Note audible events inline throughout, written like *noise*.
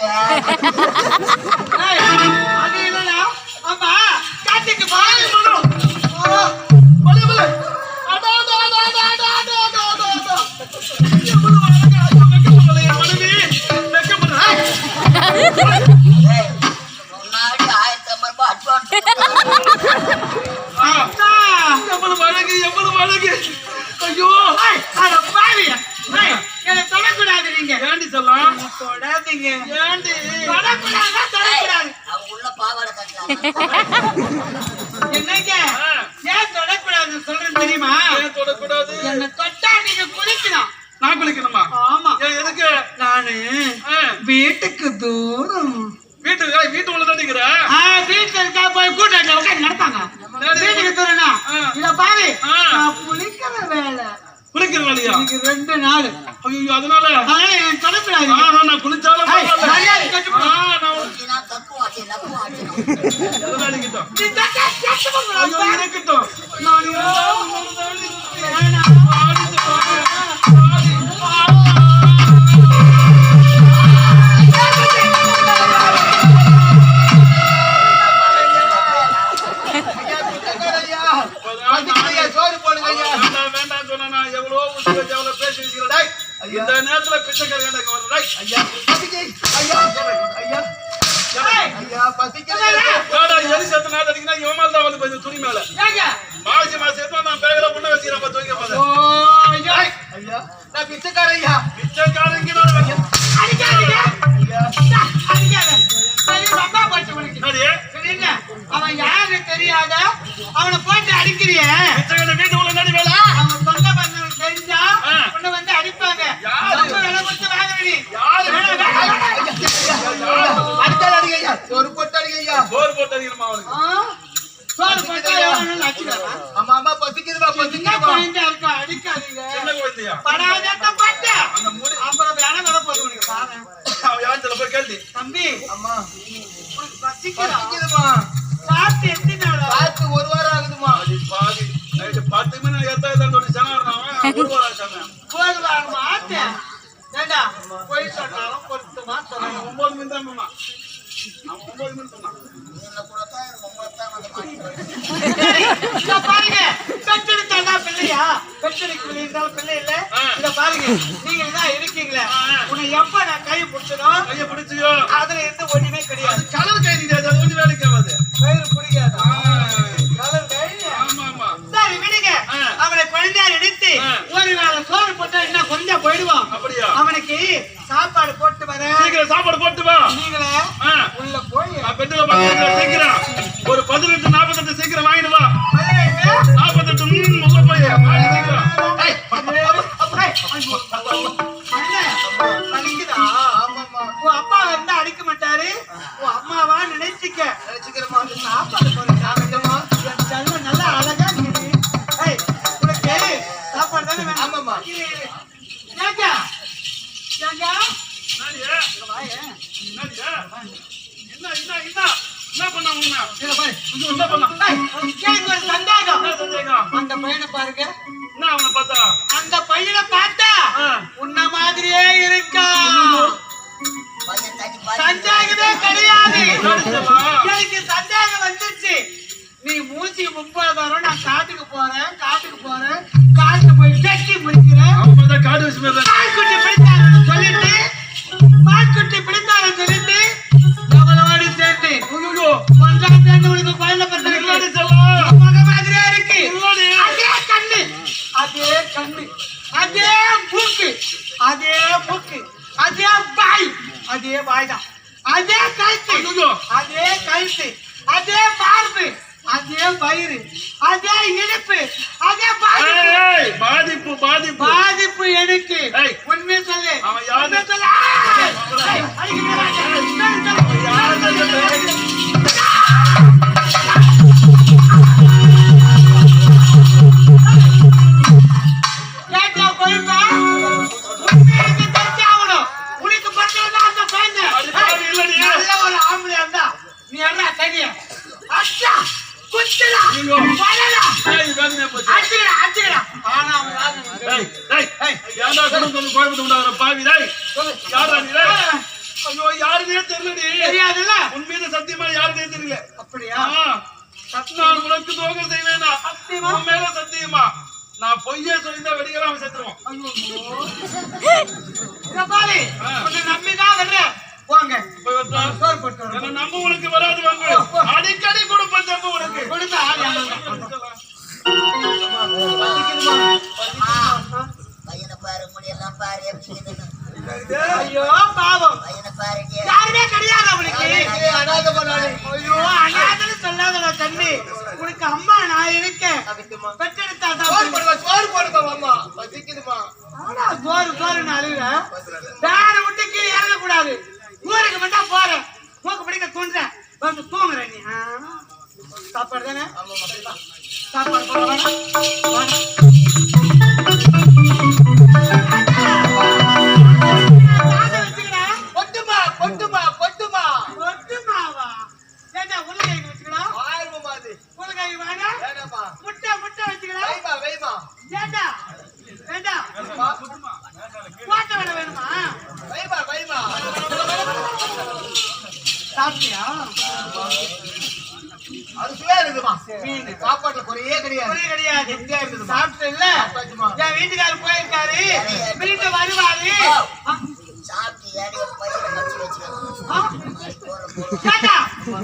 Yeah. தொடாதீங்க. ஏண்டி? தொடக்கூடாதா, தொடக்கூடாது. *laughs* என்னங்க? ஏன் தொடக்கூடாதுன்னு சொல்றேன் தெரியுமா? என்னை தொட்டா நீங்க குளிக்கணும். நான் குளிக்கணுமா ஆமா. ஏன் எதுக்கு நானு வீட்டுக்கு தூரம் வீட்டுக்கு வீட்டு உள்ள ஆ, வீட்டுல இருக்கா போய் கூட்டாண்ட உட்காந்து நடத்தாங்க வீட்டுக்கு தூரம்னா. இத பாரு குளிக்கிற வேலை குளிக்கிற ரெண்டு நாள். ஐயோ அதனால? நான் குளிச்சாலும் இருக்கட்டும் நான் பசிக்கலவா அம்மா அம்மா பசிக்குதுமா பசிக்குதுமா குழந்தை இருக்கா? அடிக்காதீங்க சின்ன குழந்தையா? படாதட்ட பட்டு. அந்த மூடி. அப்புறம் வேணா வேணா போதும் வெளியிருந்தாலும் பிள்ளை இல்ல. இத பாருங்க. நீங்க தான் இருக்கீங்களே. உன்னை எப்ப நான் கை பிடிச்சனோ, கையை பிடிச்சியோ அதுல எந்த ஒண்ணுமே கிடையாது. கலர் கை நீ அது வேலைக்கு ஆகாது பிடிக்காதா? கலர் சரி, விடுங்க. ஆ. அவனை குழந்தையா நினைத்து ஆ. ஒரு வேளை சோறு போட்டா என்ன குறைஞ்சா போயிடுவான் அப்படியா அவனுக்கு சாப்பாடு போட்டு வர சீக்கிரம் சாப்பாடு போட்டு வா நீங்களே உள்ள போய் சீக்கிரம் ஒரு பதினெட்டு நாற்பத்தெட்டு அந்த பையனை பாருங்க அவனை பார்த்தா அந்த பையனை பார்த்தா ஆ. உன்ன மாதிரியே இருக்கா சந்தேகமே கிடையாது எனக்கு சந்தேகம் வந்துருச்சு நீ மூச்சு முப்பது வரும் நான் காட்டுக்கு போறேன் காட்டுக்கு போறேன் காட்டுக்கு போய் கட்டி முடிக்கிறேன் காடு வச்சு अजे बुक अजे बाई अजे बाई दा अजे कैसे नुजो अजे कैसे अजे बार पे अजे बाहर अजे इड़पे अजे बादिपु बादिपु बादिपु बादिपु एड़के उनमें चले उनमें चले ஏன்டா குடும்பம் சொல்லி கோயம்புத்தூர் உண்டாகிற பாவி? டேய் யாரா நீ? ஐயோ யாருமே தெரியலடி. தெரியாதுல்ல? உன் மீது சத்தியமா யாருமே தெரியல. அப்படியா? நான் உனக்கு துரோகம் செய்வேனா சத்தியமா? மேல சத்தியமா? நான் பொய்யே சொல்லியிருந்தா வெடிக்கலாம் அவன் செத்துருவான். நம்பிதான் வர்றேன். வாங்க. நம்ம உனக்கு வராது வாங்க. அடிக்கடி கொடுப்பேன் தம்பு உனக்கு. கொடுத்தா ஐயோ பாவம். யாருமே கிடையாது அவளுக்கு அனாத பண்ணாலே ஐயோ அனாதன்னு சொல்லாதடா தம்பி. உனக்கு அம்மா நான் இருக்கேன். பெற்றெடுத்தா சோறு போடுவா சோறு போடுவா அம்மா. சோறு சோறுன்னு அழுகுறேன் பேரை விட்டு கீழே இறங்கக்கூடாது. ஊருக்கு மட்டும் போறேன். மூக்கு பிடிக்க தூண்டுறேன் வந்து தூங்குற நீ. சாப்பாடு தானே? சாப்பாடு போடுவாங்க சாப்பாட்டுல குறையே கிடையாது. கிடையாது. எங்கேயா இருக்குது? போயிருக்காரு. மீட்டு வருவாரு.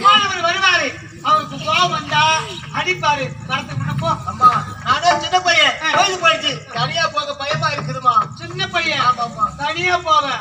மாணவர் வருவாரு. அவருக்கு கோவம் வந்தா அடிப்பாரு. நடத்து முன்னப்போ அம்மா பையன். கோயிலுக்கு போயிடுச்சு. தனியா போக பயமா இருக்குதுமா? சின்ன பையன். தனியா போவேன்.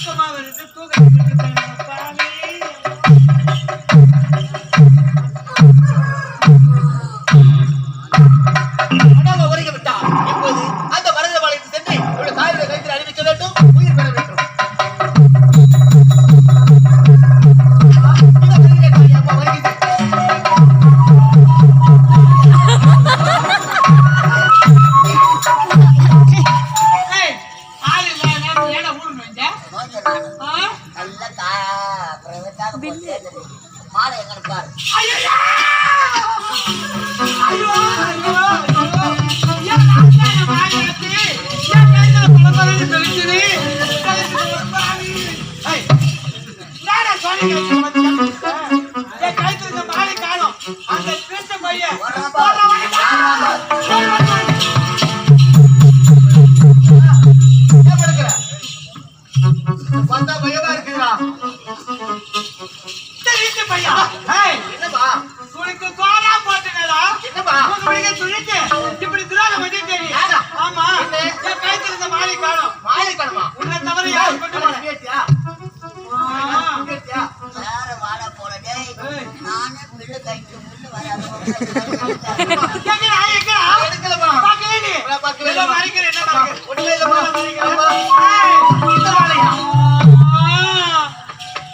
வருஷமா வருது தூக்கம் Banyak?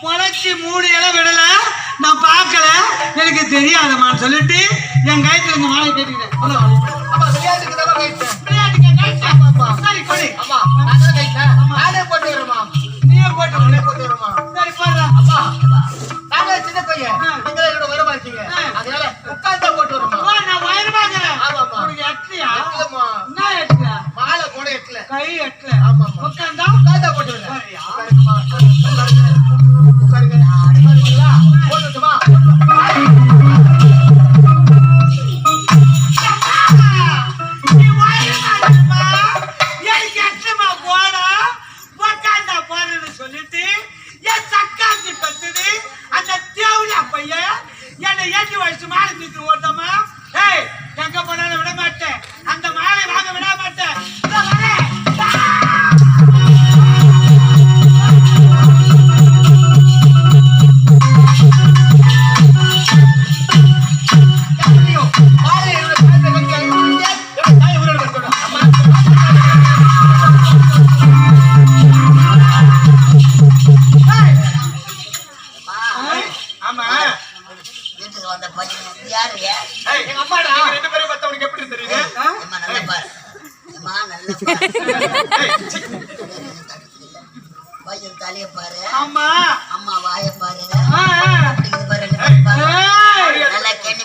முளைச்சி மூணு இலை விடல. நான் பார்க்கல. எனக்கு தெரியாதமான்னு சொல்லிட்டு என் கயத்துல இந்த மாலை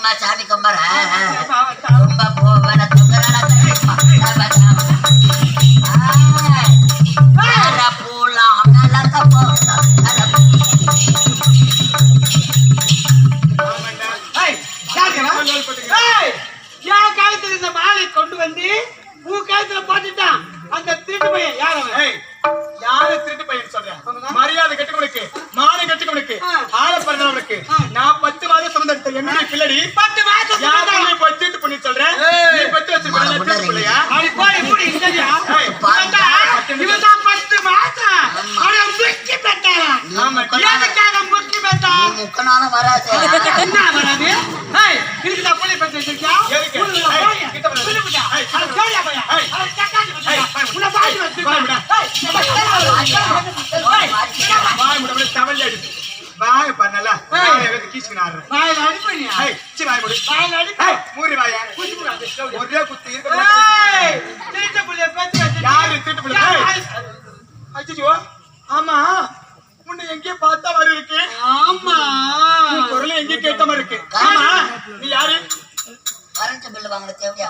கும்பா சாமி கும்பர கொண்டு வந்து பூ காலத்துல போட்டுட்டான்? அந்த திருட்டு பையன் யார் அவன்? யாரு திருட்டு பையன் சொல்றேன் மரியாதை கெட்டுக்கவனுக்கு மாலை கெட்டுக்கவனுக்கு ஆள பிறந்தவனுக்கு நாற்பது என்னடி பிள்ளடி. பத்து மாசம் யாரும் நீ போய் தீட்டு பண்ணி சொல்றேன் நீ பத்து வச்சிருக்க தீட்டு பிள்ளையா அது போய் இப்படி இல்லையா வராது வாய பண்ணல கீச்சு நாடுறேன் வாயில அடிப்பணியா சி வாய் முடி. வாயில அடி மூறி வாய. ஒரே குத்து திருட்டு அச்சோ ஆமா. உன்னை எங்கேயே பார்த்தா மாதிரி இருக்கு. ஆமா. குரல் எங்கேயே கேட்ட மாதிரி இருக்கு. ஆமா. நீ யாரு? கரண்ட் பில் வாங்கின தேவையா?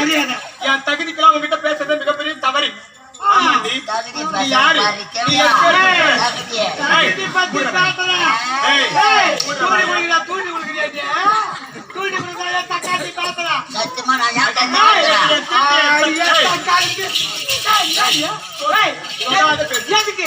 என் தகுதிக்கெல்லாம் உங்ககிட்ட பேசுறது மிகப்பெரிய தவறு எதுக்கு